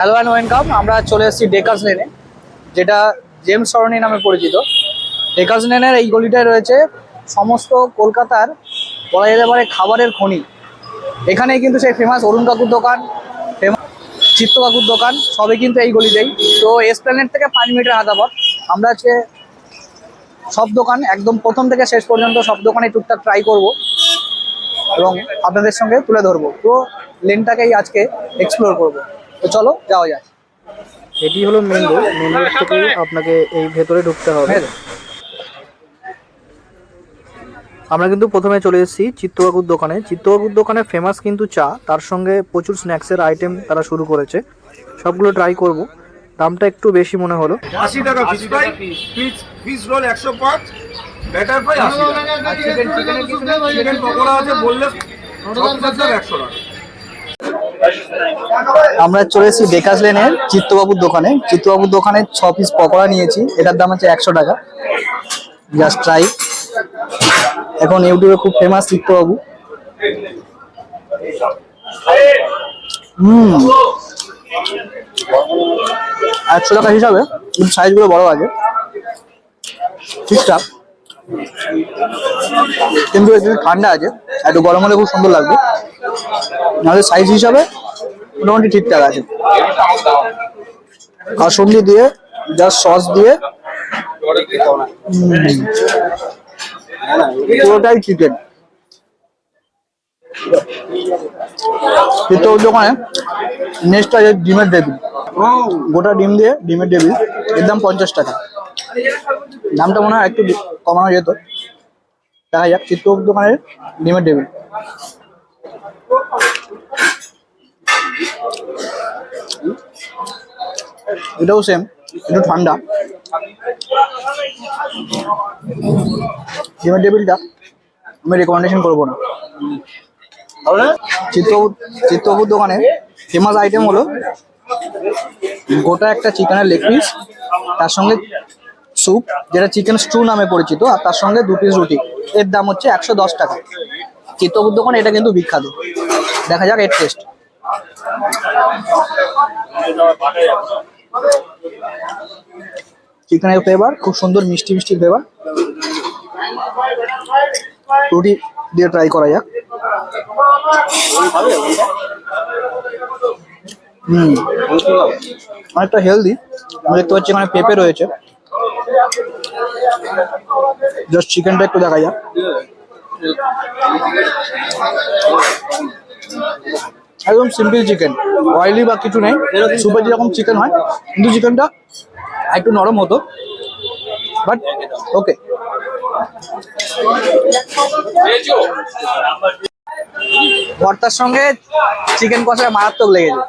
Hello and welcome আমরা চলে এসেছি ডেকার্স লেনে যেটা জেমস সরণি নামে পরিচিত। ডেকার্স লেনের এই গলিটায় রয়েছে সমস্ত কলকাতার বলা যেতে পারে খাবারের খনি। এখানেই কিন্তু সেই ফেমাস অরুণ কাকুর দোকান ফেমাস চিত্ত কাকুর দোকান, সবই কিন্তু এই গলিতেই। তো এসপ্ল্যানেট থেকে পাঁচ মিনিটের হাতা পথ আমরা আজকে সব দোকান একদম প্রথম থেকে শেষ পর্যন্ত সব দোকানে টুকটাক ট্রাই করব এবং আপনাদের সঙ্গে তুলে ধরবো। তো লেনটাকেই আজকে এক্সপ্লোর করব। তো চলো যাওয়া যায় এটি হলো মেন রোড। মেন রোড থেকে আপনাকে এই ভেতরে ঢুকতে হবে। হ্যাঁ। আমরা কিন্তু প্রথমে চলে এসেছি চিত্তবাবুর দোকানে। চিত্তবাবুর দোকানে ফেমাস কিন্তু চা। তার সঙ্গে প্রচুর স্ন্যাক্সের আইটেম তারা শুরু করেছে। সবগুলো ট্রাই করব। দামটা একটু বেশি মনে হলো। আশি টাকা ফ্রাই ফিস ফিস রোল একশো পাঁচ। ব্যাটার ফ্রাই আশি টাকা। চিকেন পকোড়া আছে বললে একশো টাকা। আমরা চলে এসেছি ডেকাস লেনের চিত্তবাবুর দোকানে। চিত্তবাবুর দোকানে ছ পিস পকোড়া নিয়েছি। এটার দাম হচ্ছে একশো টাকা। জাস্ট ট্রাই এখন ইউটিউবে খুব ফেমাস চিত্তবাবু। হুম। একশো টাকা হিসাবে, কিন্তু সাইজগুলো বড় আছে ঠিকঠাক। কিন্তু ঠান্ডা আছে একটু গরম হলে খুব সুন্দর লাগবে। নাহলে সাইজ হিসাবে মোটামুটি ঠিকঠাক আছে। কাসন্দি দিয়ে জাস্ট সস দিয়ে পুরোটাই চিকেন চিত্ত দোকানে নেক্সট আছে ডিমের টেবিল গোটা ডিম দিয়ে ডিমের টেবিলের দাম পঞ্চাশ টাকা। দামটা মনে হয় একটু কমানো যেত। দেখা যাক চিত্ত দোকানের ডিমের টেবিল এটাও সেম একটু ঠান্ডা। ডিমের টেবিলটা আমি রেকমেন্ডেশন করব না। চিত্তবাবুর দোকানে ফেমাস আইটেম হলো গোটা একটা চিকেনের লেগ পিস তার সঙ্গে স্যুপ যেটা চিকেন স্টু নামে পরিচিত আর তার সঙ্গে দু পিস রুটি। এর দাম হচ্ছে একশো দশ টাকা। চিত্রপুর দোকানে এটা কিন্তু বিখ্যাত। দেখা যাক এর টেস্ট চিকেনের ফ্লেভার খুব সুন্দর, মিষ্টি মিষ্টি ফ্লেভার রুটি দিয়ে ট্রাই করা যাক। হুম। অনেকটা হেলদি দেখতে পাচ্ছি এখানে পেঁপে রয়েছে। জাস্ট চিকেনটা একটু দেখা যাক। একদম সিম্পল চিকেন অয়েলি বা কিছু নেই। সুপে যেরকম চিকেন হয়, কিন্তু চিকেনটা একটু নরম হতো। বাট ওকে ভর্তার সঙ্গে চিকেন কষা মারাত্মক লেগেছে।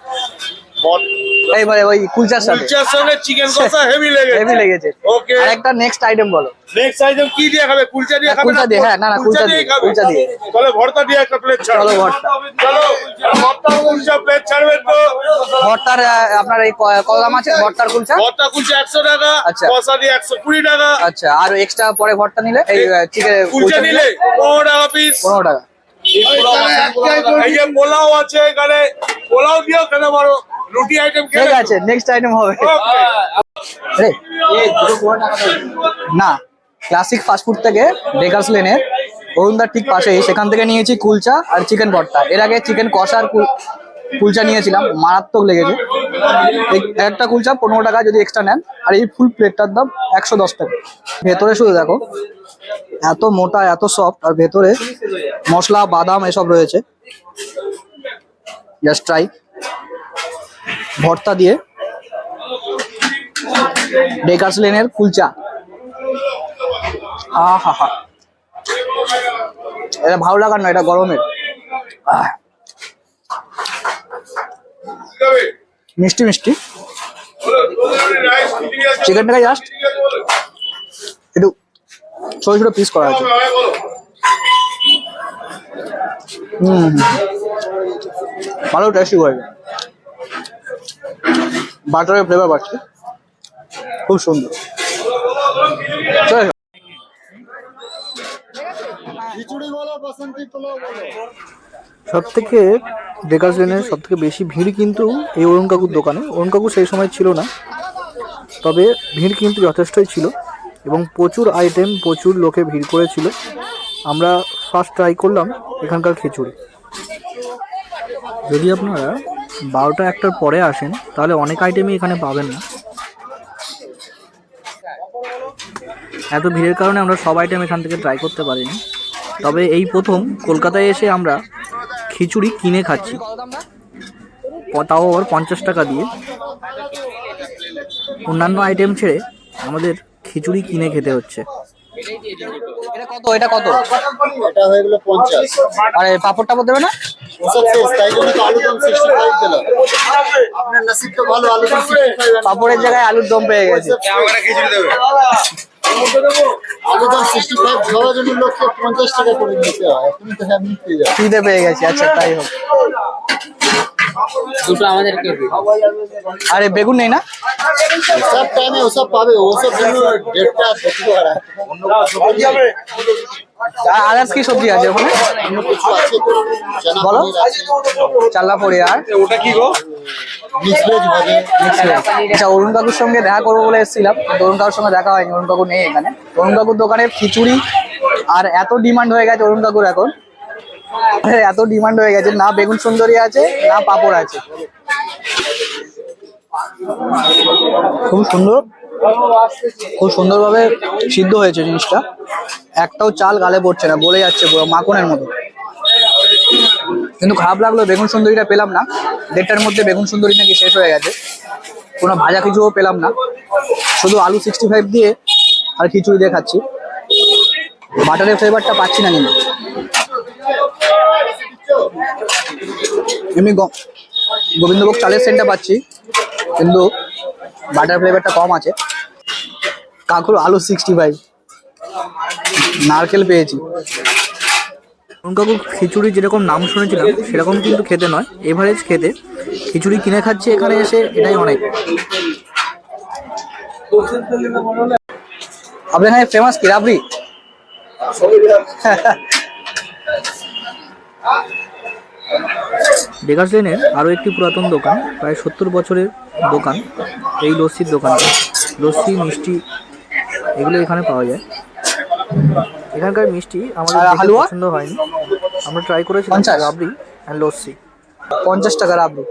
এইবারে ওই কুলচার সাথে। কুলচার সঙ্গে চিকেন কষা হেভি লেগেছে। হেভি লেগেছে। ওকে আর একটা নেক্সট আইটেম বলো। নেক্সট আইটেম কি দিয়ে খাবে? কুলচা দিয়ে খাবে কুলচা দিয়ে, হ্যাঁ, না, না, কুলচা দিয়ে? কুলচা দিয়ে। তাহলে ভর্তা দিয়ে একটা প্লেট ছাড়ো। চলো ভর্তা। চলো ভর্তা কুলচা প্লেট ছাড়বে তো। ভর্তার আপনার এই ক- কত আছে? ভর্তার কুলচা? ভর্তা কুলচা একশো টাকা আচ্ছা। কষা দিয়ে একশো কুড়ি টাকা। আচ্ছা আর এক্সট্রা পরে ভর্তা নিলে? এই চিকেন কুলচা নিলে পনেরো টাকা পিস পনেরো টাকা। এই যে পোলাও আছে এখানে। পোলাও দিও কেন পারো রুটি আইটেম ঠিক আছে নেক্সট আইটেম হবে। না ক্লাসিক ফাস্টফুড থেকে ডেকার্স লেনের অরুণদার ঠিক পাশেই সেখান থেকে নিয়েছি কুলচা আর চিকেন ভর্তা। এর আগে চিকেন কষা আর কুল- কুলচা নিয়েছিলাম মারাত্মক লেগেছে। একটা কুলচা পনেরো টাকা যদি এক্সট্রা নেন আর এই ফুল প্লেটটার দাম একশো দশ টাকা। ভেতরে শুধু দেখো এত মোটা এত সফট আর ভেতরে মশলা বাদাম এসব রয়েছে। জাস্ট ট্রাই ভর্তা দিয়ে ডেকার্স লেনের কুলচা। আহা হা হা এটা ভালো লাগার না এটা গরমের। মিষ্টি মিষ্টি। চিকেনটাকে জাস্ট একটু ছোট ছোট পিস করা আছে হুম ভালো টেস্টি হয়েছে। বাটারের ফ্লেভার পাচ্ছি খুব সুন্দর। সব থেকে ডেকার্স লেনের সব থেকে বেশি ভিড় কিন্তু এই অরুণ কাকুর দোকানে। অরুণ কাকু সেই সময় ছিল না তবে ভিড় কিন্তু যথেষ্টই ছিল এবং প্রচুর আইটেম প্রচুর লোকে ভিড় করেছিল। আমরা ফার্স্ট ট্রাই করলাম এখানকার খিচুড়ি। যদি আপনারা বারোটা একটার পরে আসেন, তাহলে অনেক আইটেমই এখানে পাবেন না। এত ভিড়ের কারণে আমরা সব আইটেম এখান থেকে ট্রাই করতে পারিনি। তবে এই প্রথম কলকাতায় এসে আমরা খিচুড়ি কিনে খাচ্ছি। তাও আবার পঞ্চাশ টাকা দিয়ে। অন্যান্য আইটেম ছেড়ে আমাদের খিচুড়ি কিনে খেতে হচ্ছে। এটা কত? এটা কত এটা হয়ে গেলো পঞ্চাশ। আর এই পাপড় টাপড় দেবে না? ওসব শেষ তাই জন্য তো আলু দম সিক্সটি ফাইভ দিলাম। আপনার নাসিব তো ভালো আলু দম সিক্সটি পাপড়ের জায়গায় আলুর দম পেয়ে গেছে। আলু দম সিক্সটি ফাইভ খাওয়ার জন্য লোককে পঞ্চাশ টাকা করে দিতে তো এমনি পেয়ে যাও ফ্রিতে পেয়ে গেছি আচ্ছা তাই হোক। দুটো আমাদেরকে আরে বেগুন নেই না? সব টাইমে ওসব পাবে ওসব ডেটটা দেখতে পারা আদার্স কি সবজি আছে ওখানে? বলো। চাল্লা পড়ে আর? ওটা কি গো। আচ্ছা অরুণ কাকুর সঙ্গে দেখা করব বলে এসেছিলাম। অরুণ কাকুর সঙ্গে দেখা হয়নি অরুণ কাকু নেই এখানে। অরুণ কাকুর দোকানে খিচুড়ি আর এত ডিমান্ড হয়ে গেছে অরুণ কাকুর এখন। এত ডিমান্ড হয়ে গেছে। না বেগুন সুন্দরী আছে, না পাপড় আছে। খুব সুন্দর। খুব সুন্দরভাবে সিদ্ধ হয়েছে জিনিসটা। একটাও চাল গালে পড়ছে না বলে যাচ্ছে পুরো মাখনের মতো। কিন্তু খারাপ লাগল, বেগুন সুন্দরীটা পেলাম না। দেড়টার মধ্যে বেগুন সুন্দরী নাকি শেষ হয়ে গেছে। কোনো ভাজা কিছুও পেলাম না। শুধু আলু সিক্সটি ফাইভ দিয়ে আর খিচুড়ি দিয়ে খাচ্ছি। বাটারের ফ্লেভারটা পাচ্ছি না কিন্তু। এমনি গ- গোবিন্দভোগ চালের সেন্টটা পাচ্ছি কিন্তু বাটার ফ্লেভারটা কম আছে। কাকুর আলু সিক্সটি ফাইভ নারকেল পেয়েছি। কাকুর খিচুড়ি যেরকম নাম শুনেছিলাম সেরকম কিন্তু খেতে নয় এভারেজ খেতে। খিচুড়ি কিনে খাচ্ছি এখানে এসে এটাই অনেক। আপনার এখানে ফেমাস কি? রাবড়ি? ডেকার্স লেনের আরও একটি পুরাতন দোকান প্রায় সত্তর বছরের দোকান। এই লস্যির দোকান লস্যি মিষ্টি এগুলো এখানে পাওয়া যায়। এখানকার মিষ্টি আমাদের? পছন্দ হয়নি। আমরা ট্রাই করেছিলাম পঞ্চাশ? রাবড়ি অ্যান্ড লস্যি। পঞ্চাশ টাকা রাবড়ি।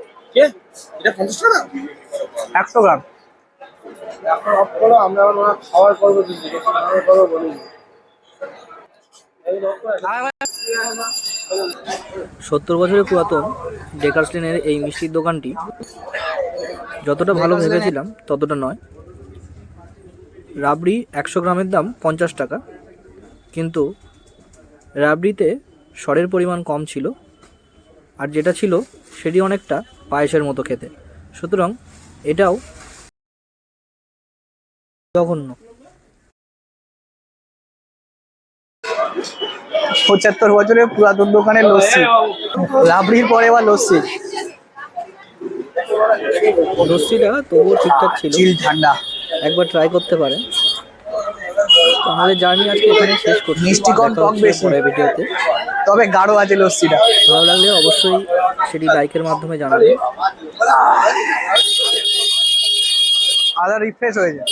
একশো গ্রাম। সত্তর বছরের পুরাতন ডেকার্স লেনের এই মিষ্টির দোকানটি যতটা ভালো ভেবেছিলাম ততটা নয়। রাবড়ি একশো গ্রামের দাম পঞ্চাশ টাকা, কিন্তু রাবড়িতে সরের পরিমাণ কম ছিল আর যেটা ছিল সেটি অনেকটা পায়েসের মতো খেতে। সুতরাং এটাও জঘন্য। পঁচাত্তর বছরের পুরাতন দোকানের লস্যি। রাবড়ির পরে বা লস্যি। লস্যিটা তবুও ঠিকঠাক ছিল। চিল ঠান্ডা। একবার ট্রাই করতে পারে। আমাদের জার্নি আজকে এখানে শেষ করছি। মিষ্টি কম, টক বেশি। ভিডিওতে। তবে গাঢ় আছে লস্যিটা। ভালো লাগলে অবশ্যই সেটি লাইকের মাধ্যমে জানাবেন। আদা রিফ্রেশ হয়ে যায়।